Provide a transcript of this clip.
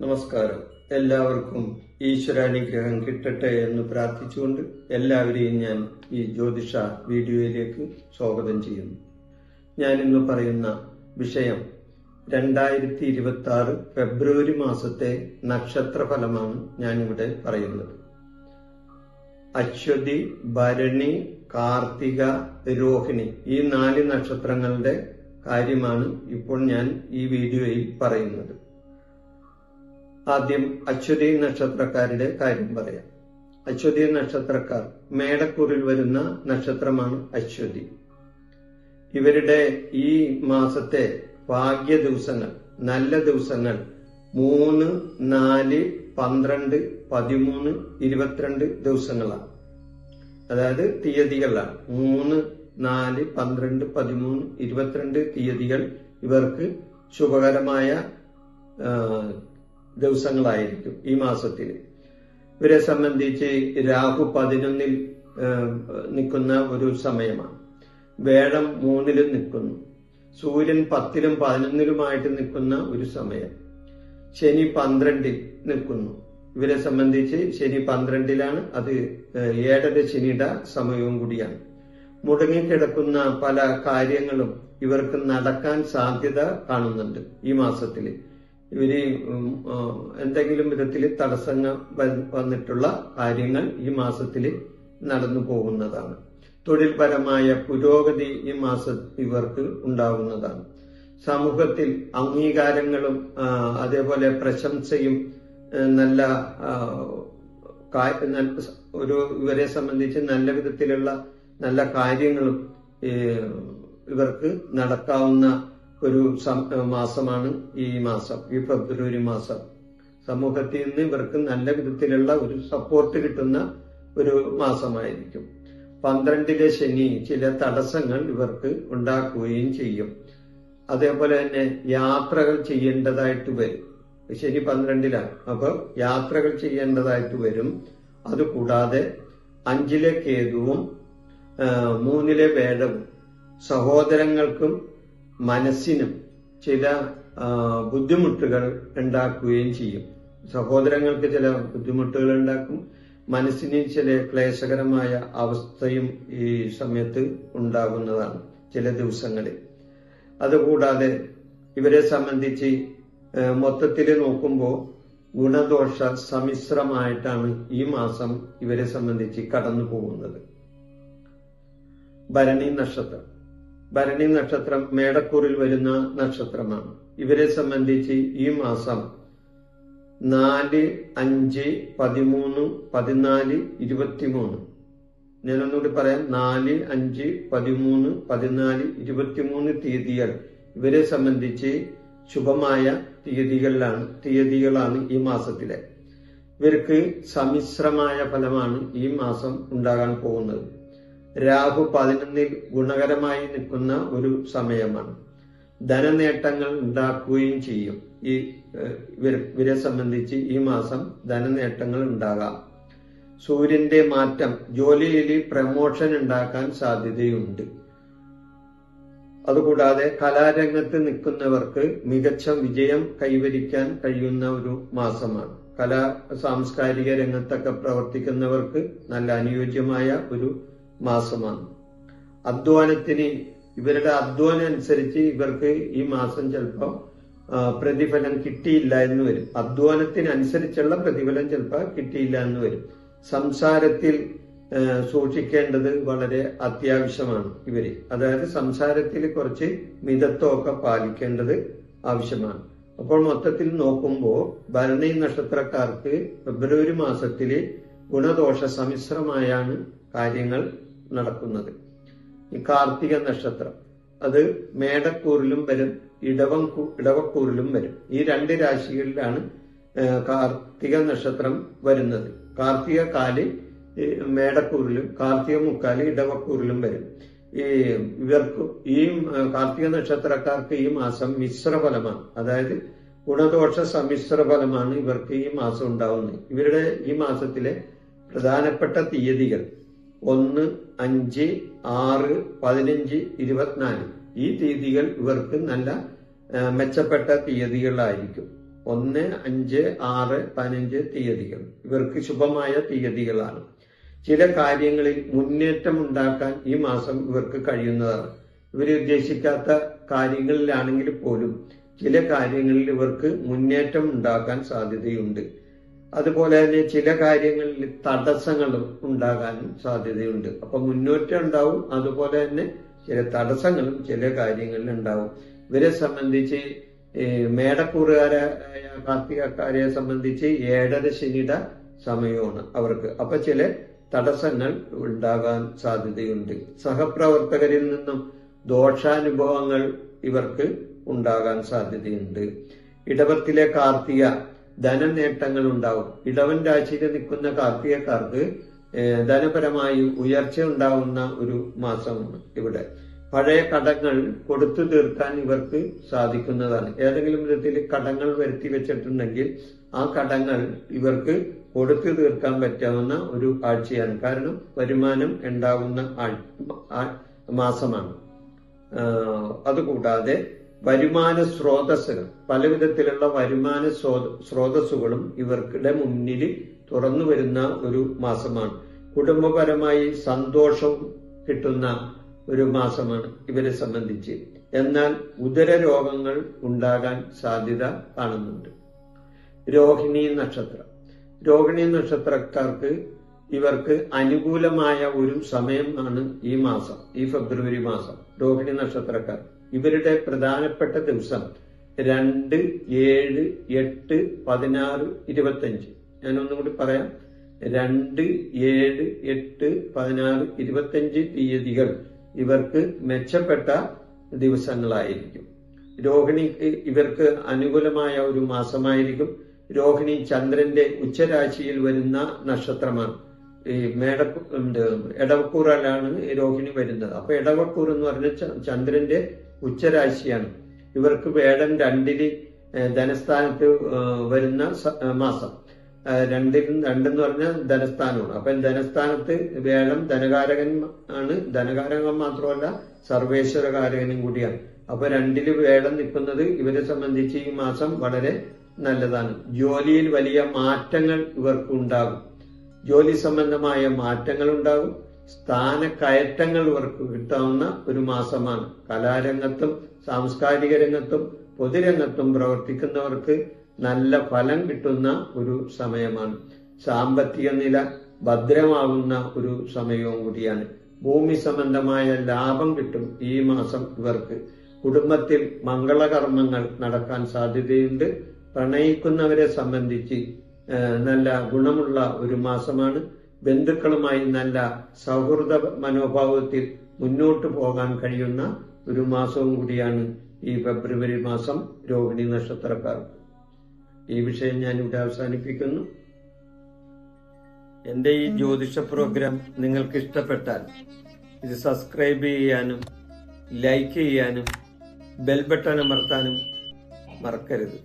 നമസ്കാരം. എല്ലാവർക്കും ഈശ്വരാനുഗ്രഹം കിട്ടട്ടെ എന്ന് പ്രാർത്ഥിച്ചുകൊണ്ട് എല്ലാവരെയും ഞാൻ ഈ ജ്യോതിഷ വീഡിയോയിലേക്ക് സ്വാഗതം ചെയ്യുന്നു. ഞാൻ ഇന്ന് പറയുന്ന വിഷയം രണ്ടായിരത്തി ഇരുപത്തി ആറ് ഫെബ്രുവരി മാസത്തെ നക്ഷത്ര ഫലമാണ് ഞാനിവിടെ പറയുന്നത്. അശ്വതി ഭരണി കാർത്തിക രോഹിണി ഈ നാല് നക്ഷത്രങ്ങളുടെ കാര്യമാണ് ഇപ്പോൾ ഞാൻ ഈ വീഡിയോയിൽ പറയുന്നത്. ആദ്യം അശ്വതി നക്ഷത്രക്കാരുടെ കാര്യം പറയാം. അശ്വതി നക്ഷത്രക്കാർ മേടക്കൂറിൽ വരുന്ന നക്ഷത്രമാണ് അശ്വതി. ഇവരുടെ ഈ മാസത്തെ ഭാഗ്യ ദിവസങ്ങൾ നല്ല ദിവസങ്ങൾ മൂന്ന് നാല് പന്ത്രണ്ട് പതിമൂന്ന് ഇരുപത്തിരണ്ട് ദിവസങ്ങളാണ്. അതായത് തീയതികളാണ്. മൂന്ന് നാല് പന്ത്രണ്ട് പതിമൂന്ന് ഇരുപത്തിരണ്ട് തീയതികൾ ഇവർക്ക് ശുഭകരമായ ദിവസങ്ങളായിരിക്കും ഈ മാസത്തിൽ ഇവരെ സംബന്ധിച്ച് രാഹു പതിനൊന്നിൽ നിൽക്കുന്ന ഒരു സമയമാണ്. വേഴം മൂന്നിലും നിൽക്കുന്നു. സൂര്യൻ പത്തിലും പതിനൊന്നിലുമായിട്ട് നിൽക്കുന്ന ഒരു സമയം. ശനി പന്ത്രണ്ടിൽ നിൽക്കുന്നു. ഇവരെ സംബന്ധിച്ച് ശനി പന്ത്രണ്ടിലാണ് അത് ഏഴര ശനിയുടെ സമയവും കൂടിയാണ്. മുടങ്ങിക്കിടക്കുന്ന പല കാര്യങ്ങളും ഇവർക്ക് നടക്കാൻ സാധ്യത കാണുന്നുണ്ട് ഈ മാസത്തിൽ ഇവർ എന്തെങ്കിലും വിധത്തിൽ തടസ്സങ്ങൾ വന്നിട്ടുള്ള കാര്യങ്ങൾ ഈ മാസത്തിൽ നടന്നു പോകുന്നതാണ്. തൊഴിൽപരമായ പുരോഗതി ഈ മാസം ഇവർക്ക് ഉണ്ടാകുന്നതാണ് സമൂഹത്തിൽ അംഗീകാരങ്ങളും അതേപോലെ പ്രശംസയും നല്ല ഒരു ഇവരെ സംബന്ധിച്ച് നല്ല വിധത്തിലുള്ള നല്ല കാര്യങ്ങളും ഇവർക്ക് നടക്കാവുന്ന ഒരു മാസമാണ് ഈ മാസം ഈ ഫെബ്രുവരി മാസം. സമൂഹത്തിൽ നിന്ന് ഇവർക്ക് നല്ല വിധത്തിലുള്ള ഒരു സപ്പോർട്ട് കിട്ടുന്ന ഒരു മാസമായിരിക്കും. പന്ത്രണ്ടിലെ ശനി ചില തടസ്സങ്ങൾ ഇവർക്ക് ഉണ്ടാക്കുകയും ചെയ്യും. അതേപോലെ തന്നെ യാത്രകൾ ചെയ്യേണ്ടതായിട്ട് വരും. ശനി പന്ത്രണ്ടിലാണ് അപ്പൊ യാത്രകൾ ചെയ്യേണ്ടതായിട്ട് വരും. അതുകൂടാതെ അഞ്ചിലെ കേതുവും മൂന്നിലെ വേദവും സഹോദരങ്ങൾക്കും മനസ്സിനും ചില ബുദ്ധിമുട്ടുകൾ ഉണ്ടാക്കുകയും ചെയ്യും. സഹോദരങ്ങൾക്ക് ചില ബുദ്ധിമുട്ടുകൾ ഉണ്ടാക്കും. മനസ്സിന് ചില ക്ലേശകരമായ അവസ്ഥയും ഈ സമയത്ത് ഉണ്ടാകുന്നതാണ് ചില ദിവസങ്ങളിൽ. അതുകൂടാതെ ഇവരെ സംബന്ധിച്ച് മൊത്തത്തിൽ നോക്കുമ്പോൾ ഗുണദോഷ സമ്മിശ്രമായിട്ടാണ് ഈ മാസം ഇവരെ സംബന്ധിച്ച് കടന്നു പോകുന്നത്. ഭരണി നക്ഷത്രം. ഭരണി നക്ഷത്രം മേടക്കൂറിൽ വരുന്ന നക്ഷത്രമാണ്. ഇവരെ സംബന്ധിച്ച് ഈ മാസം നാല് അഞ്ച് പതിമൂന്ന് പതിനാല് ഇരുപത്തിമൂന്ന് ഞാനൊന്നുകൂടി പറയാം. നാല് അഞ്ച് പതിമൂന്ന് പതിനാല് ഇരുപത്തിമൂന്ന് തീയതികൾ. ഇവരെ സംബന്ധിച്ച് ശുഭമായ തീയതികളിലാണ് തീയതികളാണ് ഈ മാസത്തിലെ. ഇവർക്ക് സമ്മിശ്രമായ ഫലമാണ് ഈ മാസം ഉണ്ടാകാൻ പോകുന്നത്. രാഹു പതിനൊന്നിൽ ഗുണകരമായി നിൽക്കുന്ന ഒരു സമയമാണ്. ധനനേട്ടങ്ങൾ ഉണ്ടാക്കുകയും ചെയ്യും. ഈ ഇവരെ സംബന്ധിച്ച് ഈ മാസം ധനനേട്ടങ്ങൾ ഉണ്ടാകാം. സൂര്യന്റെ മാറ്റം ജോലിയിൽ പ്രമോഷൻ ഉണ്ടാക്കാൻ സാധ്യതയുണ്ട്. അതുകൂടാതെ കലാരംഗത്ത് നിൽക്കുന്നവർക്ക് മികച്ച വിജയം കൈവരിക്കാൻ കഴിയുന്ന ഒരു മാസമാണ്. കലാ സാംസ്കാരിക രംഗത്തൊക്കെ പ്രവർത്തിക്കുന്നവർക്ക് നല്ല അനുയോജ്യമായ ഒരു മാസമാണ്. അധ്വാനത്തിന് ഇവരുടെ അധ്വാനം അനുസരിച്ച് ഇവർക്ക് ഈ മാസം ചിലപ്പോൾ പ്രതിഫലം കിട്ടിയില്ല എന്ന് വരും. അധ്വാനത്തിനനുസരിച്ചുള്ള പ്രതിഫലം ചിലപ്പോൾ കിട്ടിയില്ല എന്ന് വരും. സംസാരത്തിൽ സൂക്ഷിക്കേണ്ടത് വളരെ അത്യാവശ്യമാണ് ഇവർ. അതായത് സംസാരത്തിൽ കുറച്ച് മിതത്വമൊക്കെ പാലിക്കേണ്ടത് ആവശ്യമാണ്. അപ്പോൾ മൊത്തത്തിൽ നോക്കുമ്പോൾ ഭരണി നക്ഷത്രക്കാർക്ക് ഫെബ്രുവരി മാസത്തിൽ ഗുണദോഷ സമിശ്രമായാണ് കാര്യങ്ങൾ നടക്കുന്നത്. ഈ കാർത്തിക നക്ഷത്രം അത് മേടക്കൂറിലും വരും ഇടവം ഇടവക്കൂറിലും വരും. ഈ രണ്ട് രാശികളിലാണ് കാർത്തിക നക്ഷത്രം വരുന്നത്. കാർത്തിക കാൽ മേടക്കൂറിലും കാർത്തിക മുക്കാലി ഇടവക്കൂറിലും വരും. ഈ ഇവർക്ക് ഈ കാർത്തിക നക്ഷത്രക്കാർക്ക് ഈ മാസം മിശ്രഫലമാണ്. അതായത് ഗുണദോഷ സമ്മിശ്ര ഫലമാണ് ഇവർക്ക് ഈ മാസം ഉണ്ടാവുന്നത്. ഇവരുടെ ഈ മാസത്തിലെ പ്രധാനപ്പെട്ട തീയതികൾ ഒന്ന് അഞ്ച് ആറ് പതിനഞ്ച് ഇരുപത്തിനാല്. ഈ തീയതികൾ ഇവർക്ക് നല്ല മെച്ചപ്പെട്ട തീയതികളായിരിക്കും. ഒന്ന് അഞ്ച് ആറ് പതിനഞ്ച് തീയതികൾ. ഇവർക്ക് ശുഭമായ തീയതികളാണ്. ചില കാര്യങ്ങളിൽ മുന്നേറ്റം ഉണ്ടാക്കാൻ ഈ മാസം ഇവർക്ക് കഴിയുന്നതാണ്. ഇവർ ഉദ്ദേശിക്കാത്ത കാര്യങ്ങളിലാണെങ്കിൽ പോലും ചില കാര്യങ്ങളിൽ ഇവർക്ക് മുന്നേറ്റം ഉണ്ടാക്കാൻ സാധ്യതയുണ്ട്. അതുപോലെ തന്നെ ചില കാര്യങ്ങളിൽ തടസ്സങ്ങളും ഉണ്ടാകാനും സാധ്യതയുണ്ട്. അപ്പൊ മുന്നേറ്റം ഉണ്ടാവും. അതുപോലെ തന്നെ ചില തടസ്സങ്ങളും ചില കാര്യങ്ങളിൽ ഉണ്ടാവും. ഇവരെ സംബന്ധിച്ച് മേടക്കൂറുകാരായ കാർത്തികക്കാരെ സംബന്ധിച്ച് ഏഴര ശനിയുടെ സമയമാണ് അവർക്ക്. അപ്പൊ ചില തടസ്സങ്ങൾ ഉണ്ടാകാൻ സാധ്യതയുണ്ട്. സഹപ്രവർത്തകരിൽ നിന്നും ദോഷാനുഭവങ്ങൾ ഇവർക്ക് ഉണ്ടാകാൻ സാധ്യതയുണ്ട്. ഇടവത്തിലെ കാർത്തിക ധന നേട്ടങ്ങൾ ഉണ്ടാവും. ഇടവൻ രാശിയിൽ നിൽക്കുന്ന കാർത്തികക്കാർക്ക് ധനപരമായി ഉയർച്ച ഉണ്ടാവുന്ന ഒരു മാസമാണ് ഇവിടെ. പഴയ കടങ്ങൾ കൊടുത്തു തീർക്കാൻ ഇവർക്ക് സാധിക്കുന്നതാണ്. ഏതെങ്കിലും വിധത്തിൽ കടങ്ങൾ വരുത്തി വെച്ചിട്ടുണ്ടെങ്കിൽ ആ കടങ്ങൾ ഇവർക്ക് കൊടുത്തു തീർക്കാൻ പറ്റാവുന്ന ഒരു ആഴ്ചയാണ്. കാരണം വരുമാനം ഉണ്ടാവുന്ന മാസമാണ്. അതുകൂടാതെ വരുമാന സ്രോതസ്സുകൾ പല വിധത്തിലുള്ള വരുമാന സ്രോ- സ്രോതസ്സുകളും ഇവർക്കിടെ മുന്നിൽ തുറന്നു വരുന്ന ഒരു മാസമാണ്. കുടുംബപരമായി സന്തോഷം കിട്ടുന്ന ഒരു മാസമാണ് ഇവരെ സംബന്ധിച്ച്. എന്നാൽ ഉദര രോഗങ്ങൾ ഉണ്ടാകാൻ സാധ്യത കാണുന്നുണ്ട്. രോഹിണി നക്ഷത്രം. രോഹിണി നക്ഷത്രക്കാർക്ക് ഇവർക്ക് അനുകൂലമായ ഒരു സമയമാണ് ഈ മാസം ഈ ഫെബ്രുവരി മാസം. രോഹിണി നക്ഷത്രക്കാർ. ഇവരുടെ പ്രധാനപ്പെട്ട ദിവസം രണ്ട് ഏഴ് എട്ട് പതിനാറ് ഇരുപത്തഞ്ച്. ഞാനൊന്നും കൂടി പറയാം. രണ്ട് ഏഴ് എട്ട് പതിനാറ് ഇരുപത്തഞ്ച് തീയതികൾ ഇവർക്ക് മെച്ചപ്പെട്ട ദിവസങ്ങളായിരിക്കും. രോഹിണിക്ക് ഇവർക്ക് അനുകൂലമായ ഒരു മാസമായിരിക്കും. രോഹിണി ചന്ദ്രന്റെ ഉച്ചരാശിയിൽ വരുന്ന നക്ഷത്രമാണ്. ഈ മേട ഇടവക്കൂറിലാണ് രോഹിണി വരുന്നത്. അപ്പൊ എടവക്കൂർ എന്ന് പറഞ്ഞ ചന്ദ്രന്റെ ഉച്ചരാശിയാണ്. ഇവർക്ക് വേടൻ രണ്ടിൽ ധനസ്ഥാനത്ത് വരുന്ന മാസം. രണ്ടിൽ രണ്ടെന്ന് പറഞ്ഞാൽ ധനസ്ഥാനമാണ്. അപ്പൊ ധനസ്ഥാനത്ത് വേഴം ധനകാരകൻ ആണ്. ധനകാരകൻ മാത്രമല്ല സർവേശ്വരകാരകനും കൂടിയാണ്. അപ്പൊ രണ്ടിൽ വേടം നിൽക്കുന്നത് ഇവരെ സംബന്ധിച്ച് ഈ മാസം വളരെ നല്ലതാണ്. ജോലിയിൽ വലിയ മാറ്റങ്ങൾ ഇവർക്ക് ഉണ്ടാകും ജോലി സംബന്ധമായ മാറ്റങ്ങൾ ഉണ്ടാകും. സ്ഥാനക്കയറ്റങ്ങൾ ഇവർക്ക് കിട്ടാവുന്ന ഒരു മാസമാണ്. കലാരംഗത്തും സാംസ്കാരിക രംഗത്തും പൊതുരംഗത്തും പ്രവർത്തിക്കുന്നവർക്ക് നല്ല ഫലം കിട്ടുന്ന ഒരു സമയമാണ്. സാമ്പത്തിക നില ഭദ്രമാകുന്ന ഒരു സമയവും കൂടിയാണ്. ഭൂമി സംബന്ധമായ ലാഭം കിട്ടും ഈ മാസം ഇവർക്ക്. കുടുംബത്തിൽ മംഗളകർമ്മങ്ങൾ നടക്കാൻ സാധ്യതയുണ്ട്. പ്രണയിക്കുന്നവരെ സംബന്ധിച്ച് നല്ല ഗുണമുള്ള ഒരു മാസമാണ്. ബന്ധുക്കളുമായി നല്ല സൗഹൃദ മനോഭാവത്തിൽ മുന്നോട്ട് പോകാൻ കഴിയുന്ന ഒരു മാസവും കൂടിയാണ് ഈ ഫെബ്രുവരി മാസം രോഹിണി നക്ഷത്രക്കാർക്ക്. ഈ വിഷയം ഞാൻ ഇവിടെ അവസാനിപ്പിക്കുന്നു. എന്റെ ഈ ജ്യോതിഷ പ്രോഗ്രാം നിങ്ങൾക്ക് ഇഷ്ടപ്പെട്ടാൽ ഇത് സബ്സ്ക്രൈബ് ചെയ്യാനും ലൈക്ക് ചെയ്യാനും ബെൽ ബട്ടൺ അമർത്താനും മറക്കരുത്.